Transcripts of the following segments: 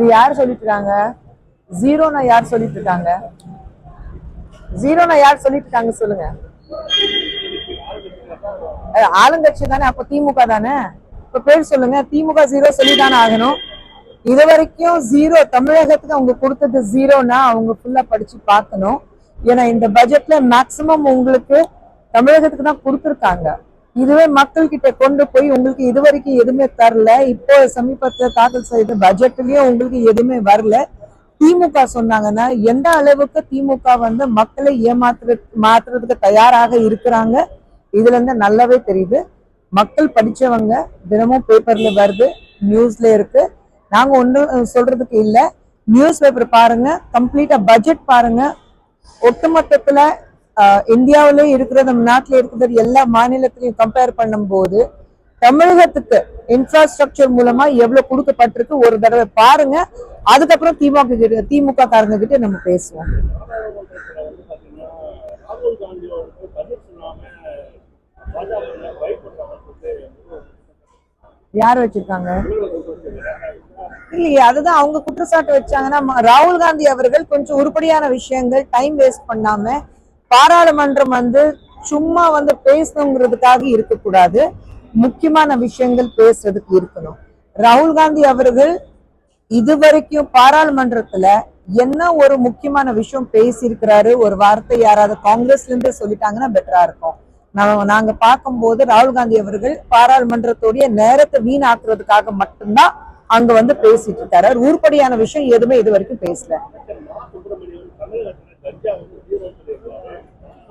இது யார் சொல்லிட்டு இருக்காங்க ஜீரோனா யார் சொல்லிட்டு இருக்காங்க ஜீரோனா யார் சொல்லிட்டு இருக்காங்க சொல்லுங்க ஆளுங்கட்சி தானே அப்ப திமுக தானே? இப்ப பேர் சொல்லுங்க. திமுக ஜீரோ சொல்லித்தானே ஆகணும். இது வரைக்கும் ஜீரோ தமிழகத்துக்கு அவங்க கொடுத்தது ஜீரோனா அவங்க ஃபுல்லா படிச்சு பார்க்கணும். ஏன்னா இந்த பட்ஜெட்ல மேக்சிமம் உங்களுக்கு தமிழகத்துக்கு தான் கொடுத்துருக்காங்க. இதுவே மக்கள் கிட்ட கொண்டு போய் உங்களுக்கு இது வரைக்கும் எதுவுமே தரல. இப்போ சமீபத்தில் தாக்கல் செய்த பட்ஜெட்லயும் உங்களுக்கு எதுவுமே வரல. திமுக சொன்னாங்கன்னா எந்த அளவுக்கு திமுக வந்து மக்களை ஏமாத்துற மாத்துறதுக்கு தயாராக இருக்கிறாங்க இதுல இருந்து நல்லாவே தெரியுது. மக்கள் படிச்சவங்க தினமும் பேப்பர்ல வருது நியூஸ்ல இருக்கு. நாங்க ஒன்றும் சொல்றதுக்கு இல்லை. நியூஸ் பேப்பர் பாருங்க கம்ப்ளீட்டா பட்ஜெட் பாருங்க. ஒட்டுமொத்தத்துல இந்தியாவிலே இருக்கிற நம்ம நாட்டில் இருக்கிற எல்லா மாநிலத்திலையும் கம்பேர் பண்ணும்போது தமிழகத்துக்கு இன்ஃப்ராஸ்ட்ரக்சர் மூலமா எவ்வளவு கொடுக்கப்பட்டிருக்கு ஒரு தடவை பாருங்க. அதுக்கப்புறம் திமுக கிட்ட திமுக காரங்க கிட்ட நம்ம பேசுவோம். யார் வச்சிருக்காங்க? இல்லையே அதுதான் அவங்க குற்றச்சாட்டு வச்சாங்கன்னா ராகுல் காந்தி அவர்கள் கொஞ்சம் உருப்படியான விஷயங்கள் டைம் வேஸ்ட் பண்ணாம பாராளுமன்றம் வந்து சும்மா வந்து பேசணுங்கிறதுக்காக இருக்கக்கூடாது. முக்கியமான விஷயங்கள் பேசுறதுக்கு இருக்கணும். ராகுல் காந்தி அவர்கள் இதுவரைக்கும் பாராளுமன்றத்துல என்ன ஒரு முக்கியமான விஷயம் பேசியிருக்கிறாரு ஒரு வார்த்தை யாராவது காங்கிரஸ்ல இருந்து சொல்லிட்டாங்கன்னா பெட்டரா இருக்கும். நம்ம நாங்க பார்க்கும்போது ராகுல் காந்தி அவர்கள் பாராளுமன்றத்துடைய நேரத்தை வீணாக்குறதுக்காக மட்டும்தான் அங்க வந்து பேசிட்டு இருக்காரு. உருப்படியான விஷயம் எதுவுமே இது வரைக்கும் பேசல மா சுப்பிரமணியன் தமிழகத்தில் கஞ்சா வந்து ஜீரோ சொல்லியிருக்காரு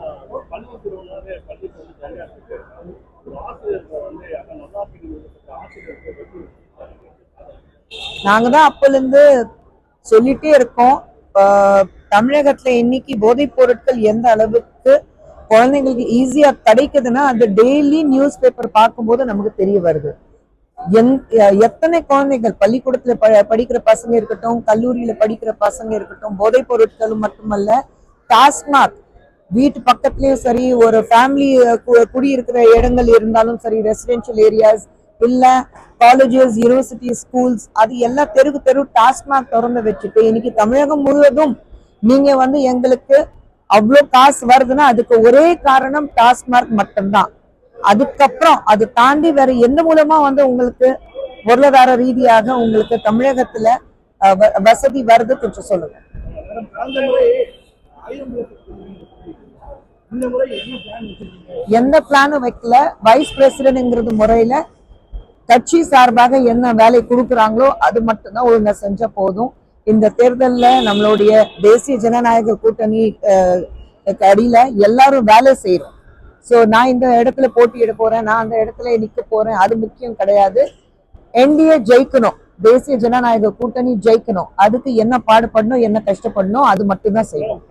ஆஹ் பன்னீர்செல்வம்னாலே பள்ளிக்கு வந்து கஞ்சா சொல்லியிருக்காரு ஒரு ஆசிரியர்கள் வந்து அங்கே நல்லா பிடிக்க ஆசிரியர்கள் வந்து நாங்கள் தான் அப்போலேருந்து சொல்லிட்டே இருக்கோம். தமிழகத்தில் இன்னைக்கு போதைப் பொருட்கள் எந்த அளவுக்கு குழந்தைங்களுக்கு ஈஸியாக கிடைக்குதுன்னா அது டெய்லி நியூஸ் பேப்பர் பார்க்கும்போது நமக்கு தெரிய வருது. எந்- எத்தனை குழந்தைகள் பள்ளிக்கூடத்தில் ப- படிக்கிற பசங்க இருக்கட்டும் கல்லூரியில் படிக்கிற பசங்க இருக்கட்டும் போதைப் பொருட்களும் மட்டுமல்ல டாஸ்மாக் வீட்டு பக்கத்துலேயும் சரி ஒரு ஃபேமிலி குடியிருக்கிற இடங்கள் இருந்தாலும் சரி ரெசிடென்ஷியல் ஏரியாஸ் இல்லை காலேஜஸ் யூனிவர்சிட்டி ஸ்கூல்ஸ் அது எல்லாம் தெருக்கு தெரு டாஸ்மாக் திறந்து வச்சுட்டு இன்னைக்கு தமிழகம் முழுவதும் நீங்க வந்து எங்களுக்கு அவ்வளோ காசு வருதுன்னா அதுக்கு ஒரே காரணம் டாஸ்மாக் மட்டும்தான். அதுக்கப்புறம் அது தாண்டி வேற எந்த மூலமா வந்து உங்களுக்கு பொருளாதார ரீதியாக உங்களுக்கு தமிழகத்துல வ- வசதி வருது கொஞ்சம் சொல்லுங்க. என்ன பிளான் எந்த பிளானும் வைக்கல. வைஸ் பிரசிடன்ட்ங்கிறது முறையில கட்சி சார்பாக என்ன வேலை கொடுக்குறாங்களோ அது மட்டும்தான் ஒழுங்கா செஞ்சா போதும். இந்த தேர்தல்ல நம்மளுடைய தேசிய ஜனநாயக கூட்டணி அடியில எல்லாரும் வேலை செய்யறோம். சோ நான் இந்த இடத்துல போட்டியிட போறேன் நான் அந்த இடத்துல நிக்க போறேன் அது முக்கியம் கிடையாது. என்டிஏ ஜெயிக்கணும் தேசிய ஜனநாயக கூட்டணி ஜெயிக்கணும். அதுக்கு என்ன பாடுபடணும் என்ன கஷ்டப்படணும் அது மட்டும்தான் செய்யணும்.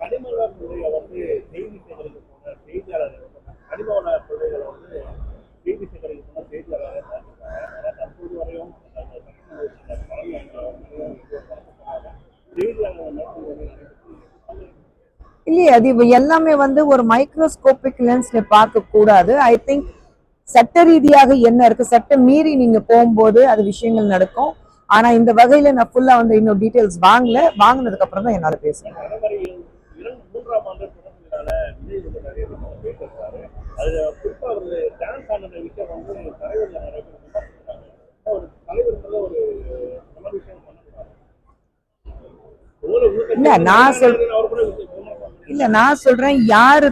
அது எல்லாமே வந்து ஒரு மைக்ரோஸ்கோபிக் லென்ஸ்ல பார்க்க கூடாது. ஐ திங்க் சட்ட ரீதியாக என்ன இருக்கு? சட்டம் மீறி நீங்க போகும்போது அது விஷயங்கள் நடக்கும். ஆனா இந்த வகையில நான் ஃபுல்லா வந்து இன்னும் டீடைல்ஸ் வாங்கல. வாங்கினதுக்கு அப்புறம் தான் என்னால பேசுறேன் இல்ல, நான் சொல்- அவர் கூட விமர்சனம் இல்ல நான் சொல்றேன் யாரு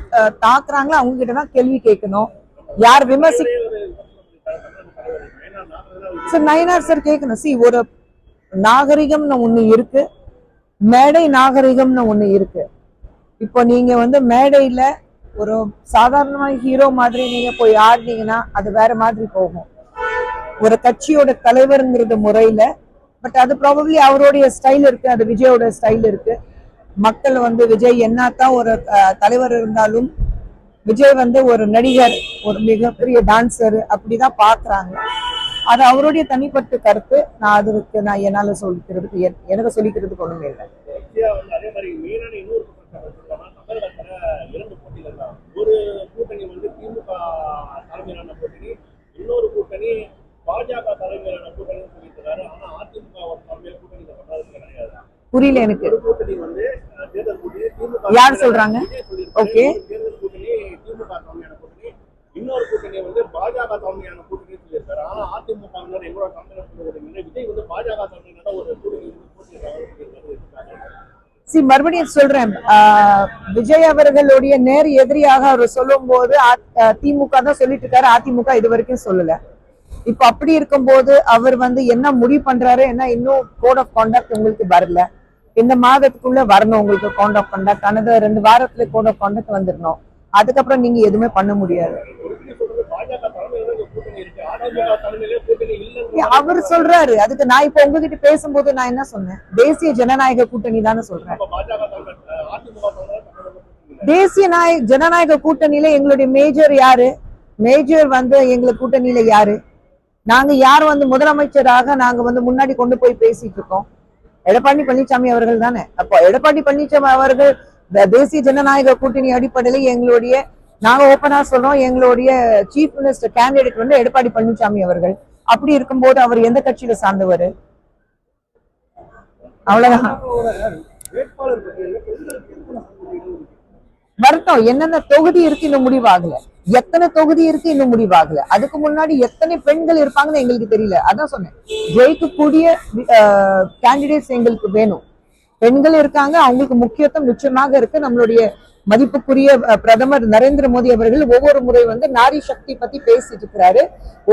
தாக்குறாங்களோ அவங்க கிட்ட தான் கேள்வி கேட்கணும். யார் விமர்சி சார் நயனார் சார் கேட்கணும். சி ஒரு நாகரிகம்னு ஒண்ணு இருக்கு. மேடை நாகரிகம்னு ஒண்ணு இருக்கு. இப்போ நீங்க வந்து மேடையில ஒரு சாதாரணமான ஹீரோ மாதிரி நீங்க போய் ஆடினீங்கன்னா அது வேற மாதிரி போகும். ஒரு கட்சியோட தலைவருங்கிறது முறையில பட் அது ப்ராபப்ளி அவருடைய ஸ்டைல் இருக்கு அது விஜயோட ஸ்டைல் இருக்கு. மக்கள் வந்து விஜய் என்னத்தான் ஒரு தலைவர் இருந்தாலும் விஜய் வந்து ஒரு நடிகர் ஒரு மிகப்பெரிய டான்சர் அப்படிதான் பாக்குறாங்க. அது அவருடைய தனிப்பட்ட கருத்து. நான் அதுக்கு நான் என்னால சொல்லிக்கிறதுக்கு என்- எனக்கு சொல்லிக்கிறதுக்கு ஒண்ணுமே இல்லை. இந்தியா வந்து அதே மாதிரி மெயினான இன்னொரு குற்றச்சாட்டு சொல்லலாம் தமிழகத்துல இரண்டு போட்டிகள் தான். ஒரு கூட்டணி வந்து திமுக தலைமையிலான கூட்டணி இன்னொரு கூட்டணி பாஜக தலைமையிலான கூட்டணி சொல்லியிருக்கிறாரு. ஆனா அதிமுக ஒரு தலைமையில கூட்டணி பண்ணாதுங்கிறாரு புரியல எனக்கு. திமுக தலைமையான கூட்டணி இன்னொரு கூட்டணி வந்து பாஜக தலைமையான கூட்டணி சொல்லியிருக்காரு. ஆனா அதிமுக எங்களோட தலைமையான விஜய் வந்து பாஜக தலைமையான ஒரு கூட்டணி வந்து போட்டியிடுறாங்க சி மறுபடியும் சொல்றேன். விஜய் அவர்களுடைய நேர் எதிரியாக அவர் சொல்லும் போது திமுக தான் சொல்லிட்டு இருக்காரு. அதிமுக இது வரைக்கும் சொல்லல. இப்ப அப்படி இருக்கும்போது அவர் வந்து என்ன முடிவு பண்றாரு? என்ன இன்னும் கோட் ஆஃப் கான்டாக்ட் உங்களுக்கு வரல? இந்த மாதத்துக்குள்ள வரணும். உங்களுக்கு கோட் ஆஃப் கான்டாக்ட் ஆனது ரெண்டு வாரத்துல கோட் ஆஃப் வந்துடணும் அதுக்கப்புறம் நீங்க எதுவுமே பண்ண முடியாது. அவர் சொல்றாரு. அதுக்கு நான் இப்ப உங்ககிட்ட பேசும்போது நான் என்ன சொன்னேன்? தேசிய ஜனநாயக கூட்டணி தானே சொல்றேன். தேசிய நாய ஜனநாயக கூட்டணியில எங்களுடைய மேஜர் யாரு? மேஜர் வந்து எங்களுக்கு கூட்டணியில யாரு? நாங்க யார் வந்து முதலமைச்சராக நாங்க வந்து முன்னாடி கொண்டு போய் பேசிட்டு இருக்கோம்? எடப்பாடி பழனிசாமி அவர்கள் தானே? அப்போ எடப்பாடி பழனிசாமி அவர்கள் தேசிய ஜனநாயக கூட்டணி அடிப்படையில எங்களுடைய நாங்க ஓப்பனா சொல்றோம் எங்களுடைய சீஃப் மினிஸ்டர் கேண்டிடேட் வந்து எடப்பாடி பழனிசாமி அவர்கள். அப்படி இருக்கும்போது அவர் எந்த கட்சியில சார்ந்தவர்? அவ்வளவுதான். வரட்டும் என்னென்ன தொகுதி இருக்கு இன்னும் முடிவாகல. எத்தனை தொகுதி இருக்கு இன்னும் முடிவாகல. அதுக்கு முன்னாடி எத்தனை பெண்கள் இருப்பாங்கன்னு எங்களுக்கு தெரியல. அதான் சொன்னேன். ஜெயிக்கக்கூடிய கேண்டிடேட்ஸ் எங்களுக்கு வேணும். பெண்கள் இருக்காங்க அவங்களுக்கு முக்கியத்துவம் நிச்சயமாக இருக்கு. நம்மளுடைய மதிப்புக்குரிய பிரதமர் நரேந்திர மோடி அவர்கள் ஒவ்வொரு முறை வந்து நாரி சக்தி பத்தி பேசிட்டு இருக்கிறாரு.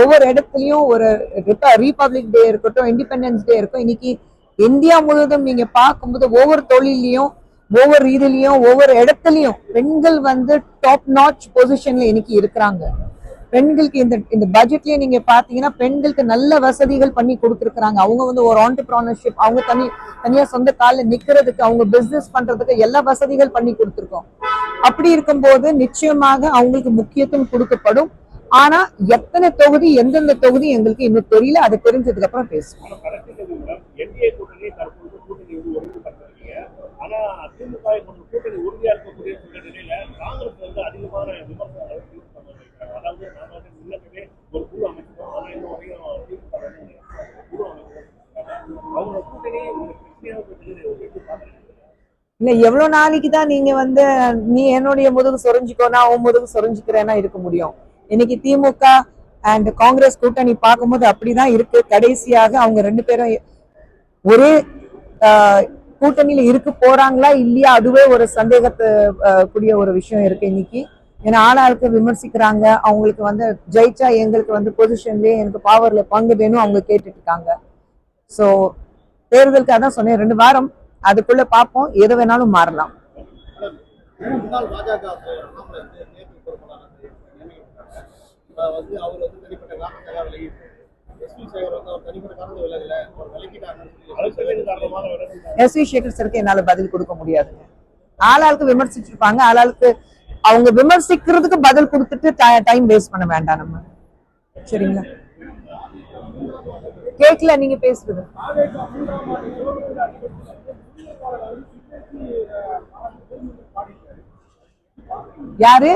ஒவ்வொரு இடத்துலயும் ஒரு ரீபப்ளிக் டே இருக்கட்டும் இண்டிபெண்டன்ஸ் டே இருக்கும் இன்னைக்கு இந்தியா முழுவதும் நீங்க பார்க்கும்போது ஒவ்வொரு தொழிலையும் ஒவ்வொரு இதுலயும் ஒவ்வொரு இடத்துலயும் பெண்கள் வந்து டாப் நாச் பொசிஷன்ல இன்னைக்கு இருக்கிறாங்க. பெண்களுக்கு இந்த இந்த பட்ஜெட்லயே நீங்க பாத்தீங்கன்னா பெண்களுக்கு நல்ல வசதிகள் பண்ணி கொடுத்துருக்காங்க அவங்க வந்து ஒரு ஆண்டர்பிரனர்ஷிப் அவங்க தனி தனியா சொந்த காலில் நிக்கிறதுக்கு அவங்க பிசினஸ் பண்றதுக்கு எல்லா வசதிகள் பண்ணி கொடுத்துருக்கோம். அப்படி இருக்கும்போது நிச்சயமாக அவங்களுக்கு முக்கியத்துவம் கொடுக்கப்படும். ஆனா எத்தனை தொகுதி எந்தெந்த தொகுதி எங்களுக்கு இன்னும் தெரியல. அது தெரிஞ்சதுக்கு அப்புறம் பேசுவோம் ஆனா கடைசி கேள்வி மேடம், NDA கூட்டணி தற்போது கூட்டணி வந்து ஒருங்கிணைப்பட்டிருக்கீங்க. ஆனா திமுக கூட்டணி உறுதியா இருக்கக்கூடிய நிலையில காங்கிரஸ் வந்து அதிகமான விமர்சனம் அதாவது நாம வந்து முன்னமே ஒரு குழு அமைச்சோம். ஆனா இன்னும் வரையும் திமுக குழு அமைச்சோம். அவங்க கூட்டணி ஒரு பிரச்சனையாக இல்ல எவ்வளவு நாளைக்கு தான் நீங்க வந்து நீ என்னுடைய முதுகு சொரிஞ்சுக்கோ நான் உன் முதுகு சொரிஞ்சுக்கிறேன்னா இருக்க முடியும். இன்னைக்கு திமுக அண்ட் காங்கிரஸ் கூட்டணி பார்க்கும்போது அப்படிதான் இருக்கு. கடைசியாக அவங்க ரெண்டு பேரும் ஒரே கூட்டணியில இருக்க போறாங்களா இல்லையா? அதுவே ஒரு சந்தேகத்தை கூடிய ஒரு விஷயம் இருக்கு இன்னைக்கு. ஏன்னா ஆளாளுக்கு விமர்சிக்கிறாங்க. அவங்களுக்கு வந்து ஜெயிச்சா எங்களுக்கு வந்து பொசிஷன்லயே எனக்கு பவர்ல பங்கு வேணும் அவங்க கேட்டுட்டு இருக்காங்க ஸோ தேர்தலுக்கு அதான் சொன்னேன் ரெண்டு வாரம். அதுக்குள்ள பார்ப்போம் எது வேணாலும் மாறலாம். அவர் வந்து தனிப்பட்ட காரணத்துக்காக விலகி எஸ் வி சேகர் சருக்கு என்னால பதில் கொடுக்க முடியாதுங்க. ஆளாளுக்கு விமர்சிச்சிருப்பாங்க ஆளாளுக்கு அவங்க விமர்சிக்கிறதுக்கு பதில் கொடுத்துட்டு டைம் வேஸ்ட் பண்ண வேண்டாம் நம்ம. சரிங்களா? கேட்கல நீங்க பேசுறது. யாரு?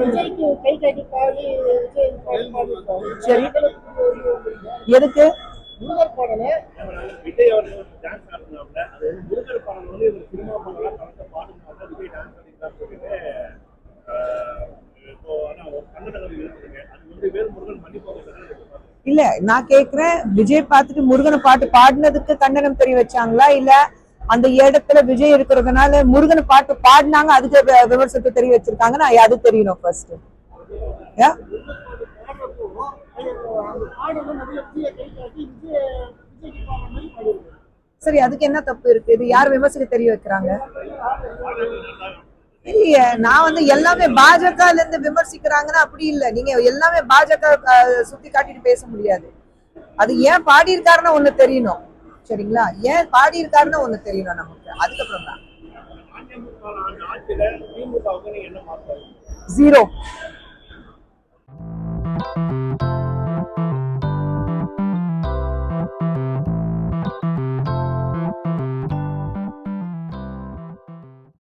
விஜய்க்கு கை கட்டி பாடி விஜய் பாடி சரி எதுக்கு இல்ல நான் கேக்குறேன் விஜய் பார்த்துட்டு முருகனை பாட்டு பாடினதுக்கு கண்டனம் தெரிய வச்சாங்களா இல்ல அந்த இடத்துல விஜய் இருக்கிறதுனால முருகன் பாட்டு பாடினாங்க அதுக்கு வி- விமர்சனத்தை தெரிய வச்சிருக்காங்கன்னா அது தெரியணும் ஃபர்ஸ்ட் சரி அதுக்கு என்ன தப்பு இருக்கு? இது யார் விமர்சனம் தெரிய வைக்கிறாங்க? இல்லையே நான் வந்து எல்லாமே பாஜகல இருந்து விமர்சிக்கிறாங்கன்னா அப்படி இல்லை. நீங்க எல்லாமே பாஜக சுத்தி காட்டிட்டு பேச முடியாது. அது ஏன் பாடியிருக்காருன்னு ஒண்ணு தெரியணும். சரிங்களா? ஏன் பாடியிருக்காருன்னு ஒண்ணு தெரியணும் நமக்கு. அதுக்கப்புறம் தான். ஜீரோ